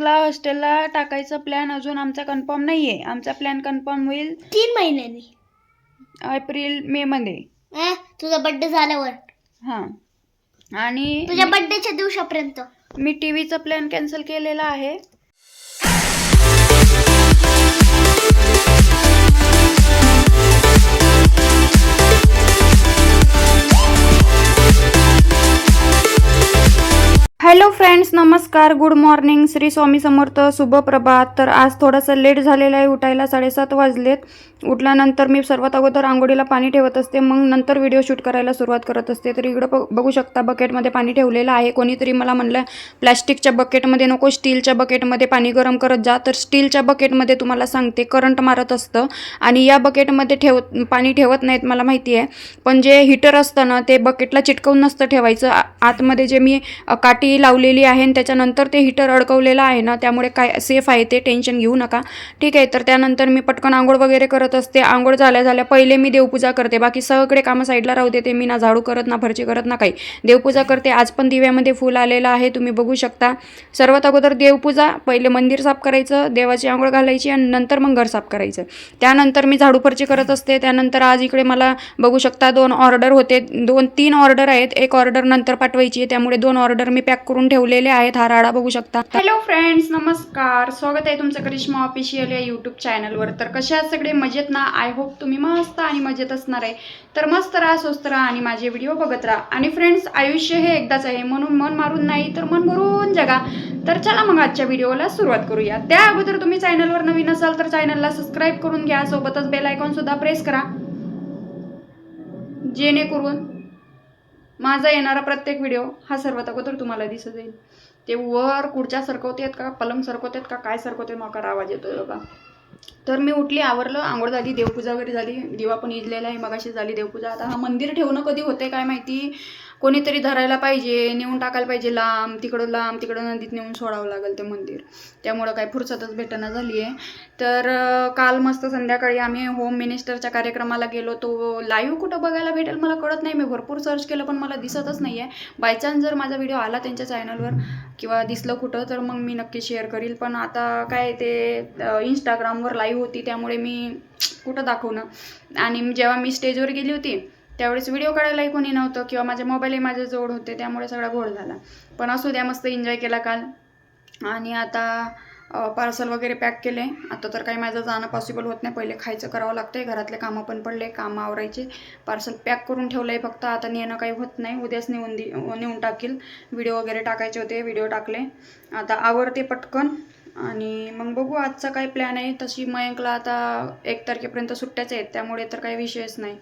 ला हॉस्टेलला टाकायचा प्लॅन अजून आमचा कन्फर्म नाही आहे आमचा प्लॅन कन्फर्म होईल तीन महिन्यांनी. एप्रिल मे मध्ये. अं, तुझा बर्थडे झाल्यावर. हां. आणि तुझ्या बर्थडेच्या दिवसापर्यंत. मी टी व्हीचा प्लॅन कॅन्सल केलेला आहे. हॅलो फ्रेंड्स नमस्कार गुड मॉर्निंग श्री स्वामी समर्थ शुभ प्रभात. तर आज थोडासा लेट झालेला आहे उठायला साडेसात वाजलेत. उठल्यानंतर मी सर्वात अगोदर आंघोळीला पाणी ठेवत असते मग नंतर व्हिडिओ शूट करायला सुरुवात करत असते. तर इकडं ब- बघू शकता बकेटमध्ये पाणी ठेवलेलं आहे. कोणीतरी मला म्हणलं प्लॅस्टिकच्या बकेटमध्ये नको स्टीलच्या बकेटमध्ये पाणी गरम करत जा. तर स्टीलच्या बकेटमध्ये तुम्हाला सांगते करंट मारत असतं. आणि या बकेटमध्ये ठेव पाणी ठेवत नाहीत मला माहिती आहे. पण जे हिटर असतं ना ते बकेटला चिटकवून नसतं ठेवायचं. आतमध्ये जे मी अ, काठी लावलेली आहे आणि त्याच्यानंतर ते हीटर अडकवलेलं आहे ना त्यामुळे काय सेफ आहे ते टेन्शन घेऊ नका. ठीक आहे तर त्यानंतर मी पटकन आंघोळ वगैरे करत असते. आंघोळ झाल्या झाल्या पहिले मी देवपूजा करते. बाकी सगळे कामं साईडला राहू देते मी ना झाडू करत ना भरची करत ना काही. देवपूजा करते. आज पण दिव्यामध्ये फुल आलेलं आहे. तुम्ही बघू शकता. सर्वात अगोदर देवपूजा पहिले मंदिर साफ करायचं देवाची आंघोळ घालायची आणि नंतर मग घर साफ करायचं. त्यानंतर मी झाडू फरची करत असते. त्यानंतर आज इकडे मला बघू शकता दोन ऑर्डर होते. दोन तीन ऑर्डर आहेत. एक ऑर्डर नंतर पाठवायची आहे. त्यामुळे दोन ऑर्डर मी पॅक करून ठेवलेले आहेत. हा राडा बघू शकता. हॅलो फ्रेंड्स नमस्कार. स्वागत आहे तुमचं करिश्मा ऑफिशियल या यूट्यूब चॅनलवर तर कशा आहात सगळे? मजेत ना? आय होप तुम्ही मस्त आणि मजेत असणार आहे. तर मस्त राहा स्वस्त राहा आणि माझे व्हिडिओ बघत राहा. आणि फ्रेंड्स आयुष्य हे एकदाच आहे. म्हणून मन मारून नाही तर मन भरून जगा. तर चला मग आजच्या व्हिडिओला सुरुवात करूया. त्या अगोदर तुम्ही चॅनलवर नवीन असाल तर चॅनलला सबस्क्राईब करून घ्या. सोबतच बेल आयकॉन सुद्धा प्रेस करा. जेणेकरून माझा येणारा प्रत्येक व्हिडिओ हा सर्वात अगोदर तुम्हाला दिसत जाईल. ते वर खुर्च्या सरकवतेत का पलंग सरकवतेत का काय सरकवते मकर आवाज येतो बघा. तर मी उठली आवरलं आंघोळ झाली देवपूजा वगैरे झाली. दिवा पण इजलेला आहे मगाशी झाली देवपूजा. आता हा मंदिर ठेवणं कधी होते काय माहिती? कोणीतरी धरायला पाहिजे नेऊन टाकायला पाहिजे लांब तिकडं लांब तिकडं नदीत नेऊन सोडावं लागेल ते मंदिर. त्यामुळं काय फुरसतच भेटणं झाली आहे तर काल मस्त संध्याकाळी आम्ही होम मिनिस्टरच्या कार्यक्रमाला गेलो. तो लाईव्ह कुठं बघायला भेटेल मला कळत नाही. मी भरपूर सर्च केलं पण मला दिसतच नाही आहे बाय चान्स जर माझा व्हिडिओ आला त्यांच्या चॅनलवर किंवा दिसलं कुठं तर मग मी नक्की शेअर करील. पण आता काय ते इंस्टाग्रामवर लाईव्ह होती त्यामुळे मी कुठं दाखवणं आणि जेव्हा मी स्टेजवर गेली होती त्यावेळेस व्हिडिओ काढायलाही कोणी नव्हतं किंवा माझे मोबाईलही माझे जोड होते त्यामुळे सगळा घोळ झाला. पण असू द्या मस्त एन्जॉय केला काल. आणि आता पार्सल वगैरे पॅक केले. आता तर काही माझं जाणं पॉसिबल होत नाही. पहिले खायचं करावं लागतं आहे घरातले कामं पण पडले कामं आवरायचे. पार्सल पॅक करून ठेवलं आहे फक्त. आता नेणं काही होत नाही. उद्याच नेऊन दे नेऊन टाकील. व्हिडिओ वगैरे टाकायचे होते. व्हिडिओ टाकले. आता आवरते पटकन. आणि मग बघू. आजचा काय प्लॅन आहे? तशी मयंकला आता एक तारखेपर्यंत सुट्ट्याच आहेत. त्यामुळे तर काही विषयच नाही.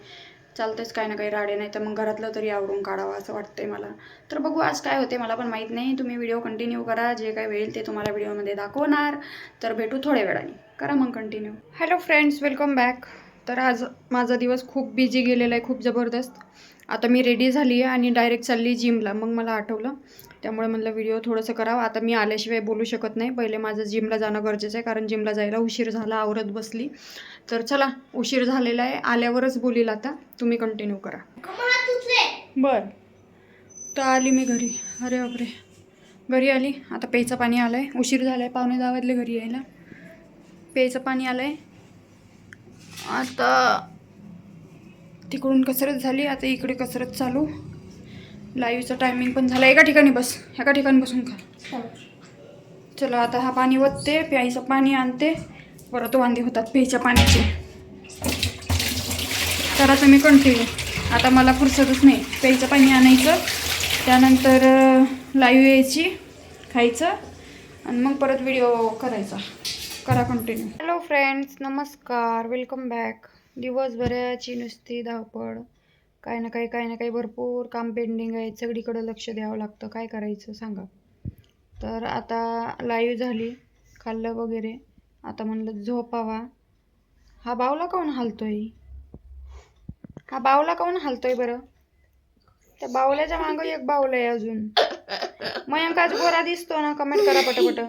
चालतंच काही ना काही राडे नाही तर मग घरातलं तरी आवरून काढावं असं वाटतंय मला. तर बघू आज काय होते मला पण माहीत नाही. तुम्ही व्हिडिओ कंटिन्यू करा. जे काय होईल ते तुम्हाला व्हिडिओमध्ये दाखवणार. तर भेटू थोड्या वेळाने. करा मग continue hello friends welcome back तर आज माझा दिवस खूप बिझी गेलेला आहे खूप जबरदस्त. आता मी रेडी झाली आहे आणि डायरेक्ट चालली जिमला मग मला आठवलं त्यामुळे म्हणलं व्हिडिओ थोडंसं करावं. आता मी आल्याशिवाय बोलू शकत नाही. पहिले माझं जिमला जाणं गरजेचं आहे कारण जिमला जायला उशीर झाला आवरत बसली. तर चला उशीर झालेला आहे. आल्यावरच बोलील आता. तुम्ही कंटिन्यू करा. बर. तर आली मी घरी. अरे बापरे. घरी आली. आता प्यायचं पाणी आलं आहे उशीर झाला आहे पावणे दहा घरी यायला. प्यायचं पाणी आलं आहे आता तिकडून कसरत झाली. आता इकडे कसरत चालू. लाईव्हचं टायमिंग पण झालं. एका ठिकाणी बस. एका ठिकाणी बसून खा. चला आता हा पाणी वतते प्यायचं पाणी आणते. परत वांदे होतात. प्यायच्या पाण्याचे. तर आता मी कंटिन्यू आता मला फुरसतच नाही. प्यायचं पाणी आणायचं. त्यानंतर लाईव्ह यायची खायचं. आणि मग परत व्हिडिओ करायचा. करा कंटिन्यू हॅलो फ्रेंड्स नमस्कार. वेलकम बॅक दिवसभराची नुसती धावपळ. काय ना काही काय ना काही भरपूर काम पेंडिंग आहे सगळीकडं लक्ष द्यावं लागतं. काय करायचं सांगा. तर आता लाईव्ह झाली खाल्लं वगैरे. आता म्हणलं झोपावा. हा बावला काऊन हालतोय? हा बावला काऊन हालतोय बरं? त्या बावल्याच्या मागं एक बावलं आहे अजून. मयंक आज गोरा दिसतो ना कमेंट करा पटपट.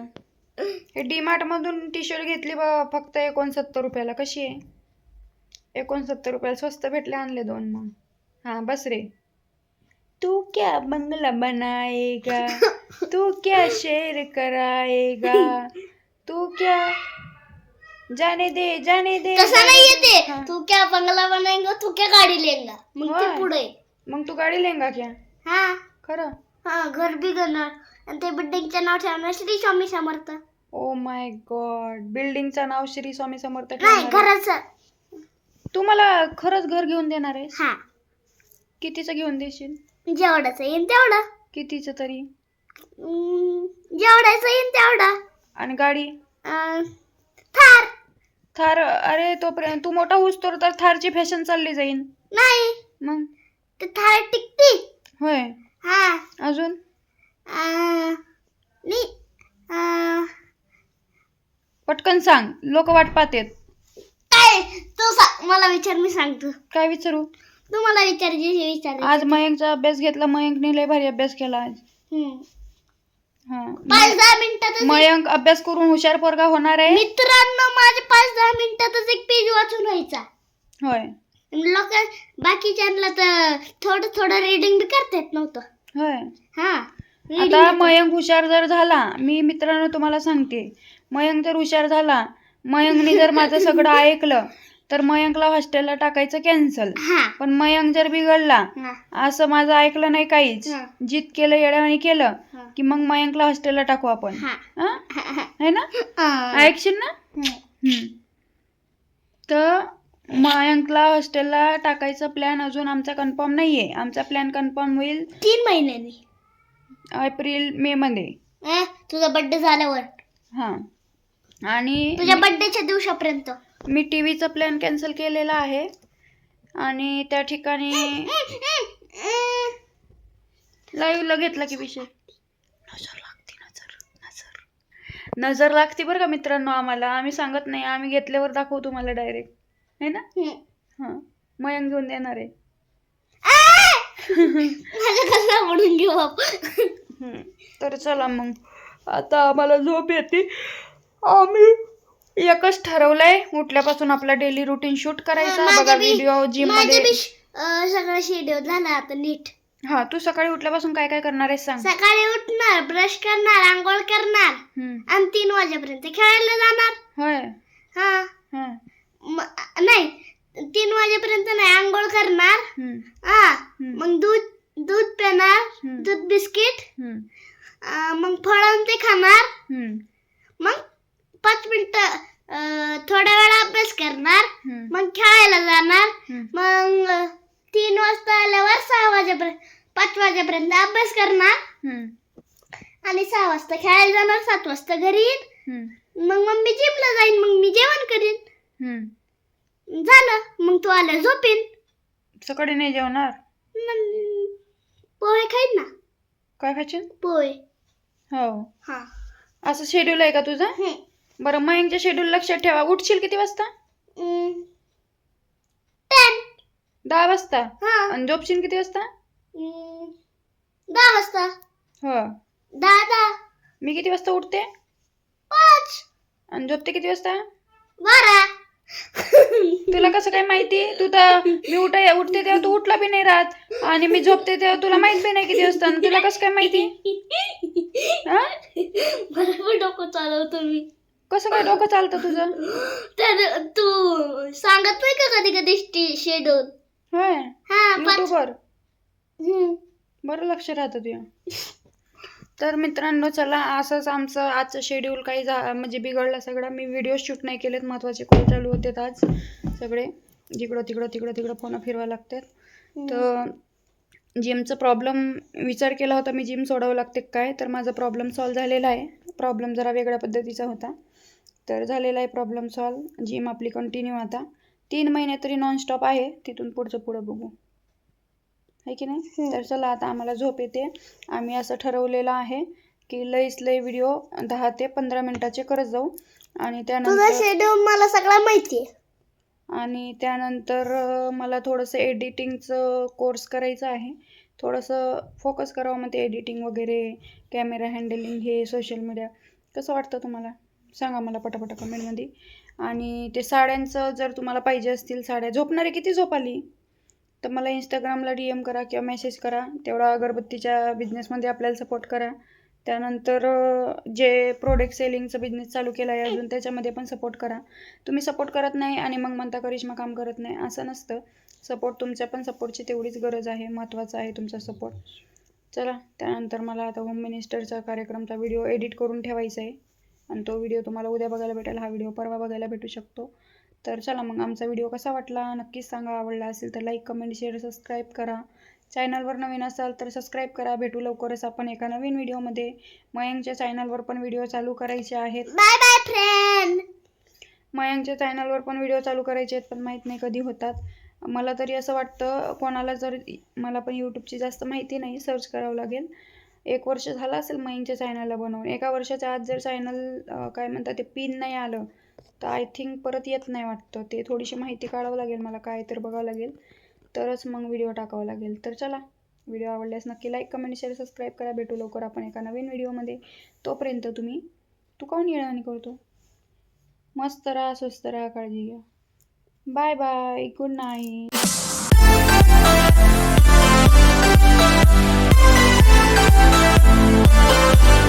हे डीमार्टमधून टी शर्ट घेतली बा फक्त एकोणसत्तर रुपयाला. कशी आहे? एकोणसत्तर रुपयाला स्वस्त भेटले आणले दोन मग. हां बस रे। तू क्या बंगला बनाएगा? तू क्या शेर कराएगा? तू क्या जाने दे जाने दे तसा जाने नाही. येते हाँ. तू क्या बंगला बनाएगा? तू क्या गाडी लेंगा? मग ते होय. पुढे. मग तू गाडी लेंगा क्या? हा. खरं? हा घर बिघडणार आणि ते बिल्डिंगचं नाव ठेवणार Shri Swami Samarth. Oh my god बिल्डिंगचं नाव श्री स्वामी समर्थ नाही ठेवणार आहे. घराचं. तू मला खरंच घर घेऊन देणार आहेस? हा. कितीचं घेऊन देशील? जेवढाचं येईन तेवढं. कितीचं तरी? हम्म, जेवढाचं येईन तेवढं. आणि गाडी? अं, थार. थार अरे तोपर्यंत तू मोठा होऊस तर तर थारची फॅशन चालली जाईन. नाही. मग? ते थार टिकती. होय. हा. अजून? अं, नी अं, पटकन सांग लोक वाट पाहतेत. काय? तू सांग मला विचार मी सांगतो. काय विचारू? तू मला विचार आज मयंकचा अभ्यास घेतला मयंकने लय भारी अभ्यास केला आज. हा पाच दहा मिनिटातच मयंक अभ्यास करून हुशार पोरगा होणार आहे. मित्रांनो माझे पाच दहा मिनिटातच एक पेज वाचून व्हायचा. होय. लोक बाकीच्यांना तर थोडं थोडं रिडिंग बी करता येत नव्हतं. होय. हा आता मयंक हुशार जर झाला मी मित्रांनो तुम्हाला सांगते. मयंक जर हुशार झाला मयंकने जर माझं सगळं ऐकलं तर मयंकला हॉस्टेलला टाकायचं कॅन्सल हा. पण मयंक जर बिघडला हा. असं माझं ऐकलं नाही काहीच. हा. जित केलं येड्यावानी केलं हा. की मग मयंकला हॉस्टेलला टाकू आपण. हा. ना? अं, ऐकशील ना. हम्म. तर मयंकला हॉस्टेलला टाकायचा प्लॅन अजून आमचा कन्फर्म नाहीये. आमचा प्लॅन कन्फर्म होईल तीन महिन्यांनी. एप्रिल मे मध्ये. अं, तुझा बर्थडे झाल्यावर. हा. आणि तुझ्या बर्थडेच्या दिवसापर्यंत. मी टी व्हीचा प्लॅन कॅन्सल केलेला आहे. आणि त्या ठिकाणी लाईव्हला घेतला की विषय. नजर लागते नजर नजर. नजर लागते बरं का मित्रांनो आम्हाला. आम्ही सांगत नाही आम्ही घेतल्यावर दाखवू तुम्हाला डायरेक्ट है ना? हां. मयंक घेऊन देणार आहे. तर चला मग. आता आम्हाला झोप येते. आम्ही एकच ठरवलंय उठल्यापासून आपला डेली रुटीन शूट करायचा माझं बघा बी- व्हिडिओ जिम माझं मध्ये बी श- अं, सगळं शेड्यूल झालं आता नीट हा तू सकाळी उठल्यापासून काय काय करणार आहेस सांग सकाळी उठणार ब्रश करणार आंघोळ करणार हम्म. आणि तीन वाजेपर्यंत खेळायला जाणार होय हा हा म- नाही तीन वाजेपर्यंत नाही आंघोळ करणार हम्म. हा हम्म. मग दूध दूध पिणार हम्म. दूध बिस्किट हम्म. अं, मग फळं ते खाणार हम्म. मग पाच मिनिट थोड्या वेळा अभ्यास करणार. मग खेळायला जाणार. मग तीन वाजता आल्यावर सहा वाजेपर्यंत पाच वाजेपर्यंत अभ्यास करणार. आणि सहा वाजता खेळायला जाणार सात वाजता घरी येईन. मग मम्मी जिमला जाईन मग मी जेवण करीन. झालं मग तू आल्या झोपेन सकाळी नाही जेवणार मग पोहे खाईन ना काय खायचं पोहे हो हा असं शेड्यूल आहे का तुझं. बरं मयंकच्या शेड्यूल लक्षात ठेवा. उठशील किती वाजता? दहा वाजता? हा. आणि झोपशील किती वाजता. दहा वाजता. हो. दहा दहा. मी किती वाजता उठते? पाच. आणि झोपते किती वाजता? बारा. तुला कसं काय माहिती? तू तर मी उठाय उठते तेव्हा तू उठला बी नाही राहत. आणि मी झोपते तेव्हा तुला माहीत बी नाही किती वाजता. आणि तुला कसं काय माहिती? हा? बरोबर डोकं चालवतो मी. कसं काय डोकं चालतं तुझं? तर तू सांगत नाही का कधी कधी शेड्यूल? होय. हा पाच युट्यूबवर हम्म. बरं लक्ष राहतं तुझ्या. तर मित्रांनो चला असंच आमचं आजचं शेड्यूल काही झा म्हणजे बिघडलं सगळं. मी व्हिडिओ शूट नाही केलेत महत्त्वाचे कॉल चालू होते आज सगळे. जिकडं तिकडं तिकडं तिकडं फोन फिरवा लागतात. तर जिमचं प्रॉब्लेम विचार केला होता मी जिम सोडावं लागते काय? तर माझा प्रॉब्लेम सॉल्व झालेला आहे. प्रॉब्लेम जरा वेगळ्या पद्धतीचा होता. तर झालेला आहे प्रॉब्लेम सॉल्व जिम आपली कंटिन्यू आता. तीन महिने तरी नॉनस्टॉप आहे. तिथून पुढचं पुढं बघू. आहे की नाही? तर चला आता आम्हाला झोप येते. आम्ही असं ठरवलेलं आहे की लईच लई व्हिडिओ दहा ते पंधरा मिनिटाचे करत जाऊ. आणि त्यानंतर शेड्यूल मला सगळं माहिती आहे. आणि त्यानंतर मला थोडंसं एडिटिंगचं कोर्स करायचं आहे. थोडंसं फोकस करावं मग ते एडिटिंग वगैरे कॅमेरा हँडलिंग हे सोशल मीडिया कसं वाटतं तुम्हाला? सांगा मला पटापटा कमेंटमध्ये आणि ते साड्यांचं जर तुम्हाला पाहिजे असतील साड्या झोपणारे किती झोप आली तर मला इंस्टाग्रामला डी एम करा किंवा मेसेज करा. तेवढा अगरबत्तीच्या बिझनेसमध्ये आपल्याला सपोर्ट करा. त्यानंतर जे प्रोडक्ट सेलिंगचं बिझनेस चालू केला आहे अजून त्याच्यामध्ये पण सपोर्ट करा. तुम्ही सपोर्ट करत नाही आणि मग म्हणता करिश्मा काम करत नाही असं नसतं. सपोर्ट तुमच्या पण सपोर्टची तेवढीच गरज आहे महत्त्वाचा आहे तुमचा सपोर्ट चला त्यानंतर मला आता होम मिनिस्टरचा कार्यक्रमचा व्हिडिओ एडिट करून ठेवायचा आहे. आणि तो व्हिडिओ तुम्हाला उद्या बघायला भेटेल. हा व्हिडिओ परवा बघायला भेटू शकतो. तर चला मग आमचा व्हिडिओ कसा वाटला? नक्कीच सांगा. आवडला असेल तर लाईक कमेंट शेअर सबस्क्राईब करा. चॅनलवर नवीन असाल तर सबस्क्राईब करा. भेटू लवकरच आपण एका नवीन व्हिडिओमध्ये मयंकच्या चॅनलवर पण व्हिडिओ चालू करायचे आहेत. बाय बाय फ्रेंड मयंकच्या चॅनलवर पण व्हिडिओ चालू करायचे आहेत पण माहीत नाही कधी होतात. मला तरी असं वाटतं कोणाला जर मला पण यूट्यूबची जास्त माहिती नाही सर्च करावं लागेल. एक वर्ष झालं असेल मयंकच्या चॅनलला बनवून. एका वर्षाच्या आत जर चॅनल काय म्हणतात ते पिन नाही आलं तर आय थिंक परत येत नाही वाटतं. ते थोडीशी माहिती काढावं लागेल मला काय तर बघावं लागेल. तरच मग व्हिडिओ टाकावा लागेल. तर चला व्हिडिओ आवडल्यास नक्की लाईक कमेंट शेअर सबस्क्राईब करा. भेटू लवकर आपण एका नवीन व्हिडिओमध्ये तोपर्यंत तुम्ही तू काऊन येणार करतो. मस्त राहा स्वस्त राहा काळजी घ्या. Bye bye good night Música